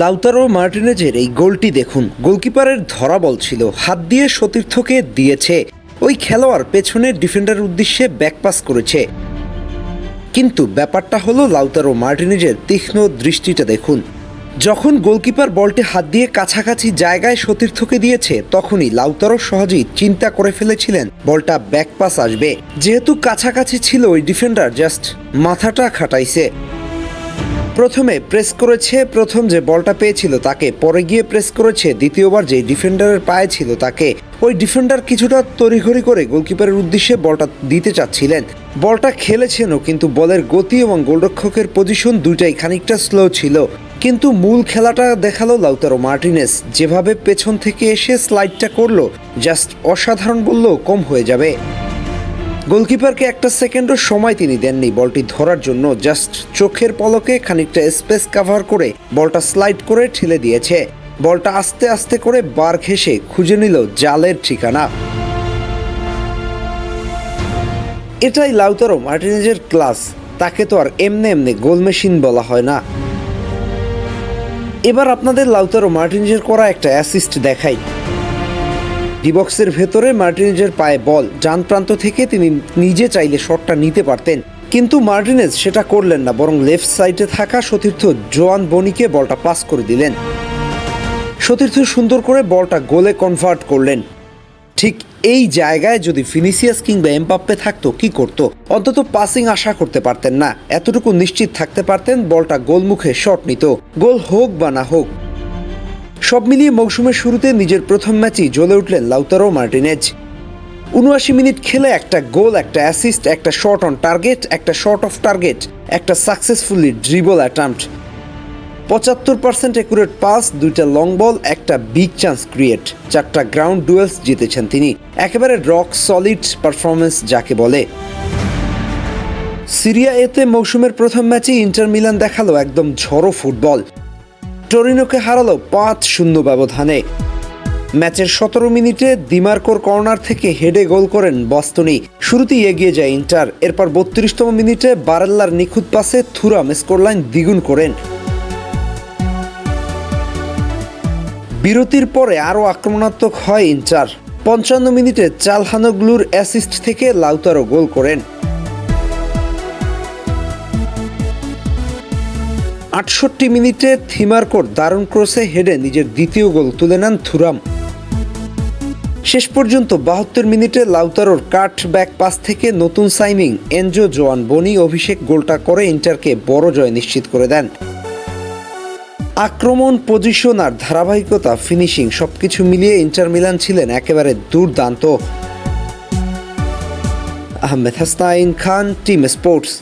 Lautaro মার্টিনেজের এই গোলটি দেখুন। গোলকিপারের ধরা বল ছিল। হাত দিয়ে সতীর্থকে দিয়েছে। ওই খেলোয়াড় পেছনের ডিফেন্ডার উদ্দেশ্যে ব্যাকপাস করেছে। কিন্তু ব্যাপারটা হলো লাউতারো মার্টিনেজের তীক্ষ্ণ দৃষ্টিটা দেখুন। যখন গোলকিপার বলটি হাত দিয়ে কাছাকাছি জায়গায় সতীর্থকে দিয়েছে, তখনই লাউতারো সহজেই চিন্তা করে ফেলেছিলেন, বলটা ব্যাকপাস আসবে। যেহেতু কাছাকাছি ছিল ওই ডিফেন্ডার, জাস্ট মাথাটা খাটাইছে। প্রথমে প্রেস করেছে, প্রথম যে বলটা পেয়েছিল তাকে, পরে গিয়ে প্রেস করেছে, দ্বিতীয়বার যে ডিফেন্ডারের পায়ে ছিল তাকে। ওই ডিফেন্ডার কিছুটা তড়িঘড়ি করে গোলকিপারের উদ্দেশ্যে বলটা দিতে চাচ্ছিলেন। বলটা খেলেছেনও, কিন্তু বলের গতি এবং গোলরক্ষকের পজিশন দুইটাই খানিকটা স্লো ছিল। কিন্তু মূল খেলাটা দেখাল লাউতারো মার্টিনেস। যেভাবে পেছন থেকে এসে স্লাইডটা করল জাস্ট অসাধারণ বললেও কম হয়ে যাবে। গোলকিপারকে একটা সেকেন্ডও সময় তিনি দেননি। বলটি ধরার জন্য জাস্ট চোখের পলকে খানিকটা স্পেস কাভার করে বলটা স্লাইড করে ঠেলে দিয়েছে। বলটা আস্তে আস্তে করে বার ঘেসে খুঁজে নিল জালের ঠিকানা। এটাই লাউতারো মার্টিনেজের ক্লাস। তাকে তো আর এমনি এমনি গোল মেশিন বলা হয় না। এবার আপনাদের লাউতারো মার্টিনেজের করা একটা অ্যাসিস্ট দেখাই। ডিবক্সের ভেতরে মার্টিনেজের পায়ে বল ডান প্রান্ত থেকে তিনি নিজে চাইলে শটটা নিতে পারতেন। কিন্তু মার্টিনেজ সেটা করলেন না, বরং লেফট সাইডে থাকা সতীর্থ জোয়ান বনিকে বলটা পাস করে দিলেন। সতীর্থ সুন্দর করে বলটা গোলে কনভার্ট করলেন। ঠিক এই জায়গায় যদি ফিনিসিয়াস কিংবা এমপাপ্পে থাকতো, কি করত? অন্তত পাসিং আশা করতে পারতেন না। এতটুকু নিশ্চিত থাকতে পারতেন, বলটা গোলমুখে শট নিত। গোল হোক বা না হোক সব মিলিয়ে মৌসুমের শুরুতে নিজের প্রথম ম্যাচই জ্বলে উঠলেন লাউতারো মার্টিনেজ। উনআশি মিনিট খেলে একটা গোল, একটা অ্যাসিস্ট একটা শট অন টার্গেট একটা শট অফ টার্গেট একটা সাকসেসফুলি ড্রিবল অ্যাটাম্পট পঁচাত্তর পার্সেন্ট একুরেট পাস দুইটা লং বল একটা বিগ চান্স ক্রিয়েট চারটা গ্রাউন্ড ডুয়েলস জিতেছেন তিনি। একেবারে রক সলিড পারফরমেন্স যাকে বলে। সিরিয়া এতে মৌসুমের প্রথম ম্যাচে ইন্টার মিলান দেখাল একদম ঝড়ো ফুটবল। টরিনোকে হারালো পাঁচ শূন্য ব্যবধানে। ম্যাচের সতেরো মিনিটে দিমার্কোর কর্নার থেকে হেডে গোল করেন বস্তনি। শুরুতেই এগিয়ে যায় ইন্টার, এরপর বত্রিশতম মিনিটে বারেল্লার নিখুঁত পাসে থুরাম স্কোরলাইন দ্বিগুণ করেন। বিরতির পরে আরও আক্রমণাত্মক হয় ইন্টার। পঞ্চান্ন মিনিটে চালহানগ্লুর অ্যাসিস্ট থেকে লাউতারো গোল করেন। আটষট্টি মিনিটে থিমার্কোর দারুণ ক্রসে হেডে নিজের দ্বিতীয় গোল তুলে নেন থুরাম। শেষ পর্যন্ত বাহাত্তর মিনিটে লাউতারোর কাট ব্যাক পাস থেকে নতুন সাইনিং এনজো জোয়ান বনি অভিষেক গোলটা করে ইন্টারকে বড় জয় নিশ্চিত করে দেন। আক্রমণ, পজিশন আর ধারাবাহিকতা, ফিনিশিং সবকিছু মিলিয়ে ইন্টার মিলান ছিলেন একেবারে দুর্দান্ত। Ahmed Hasnain Khan, team sports.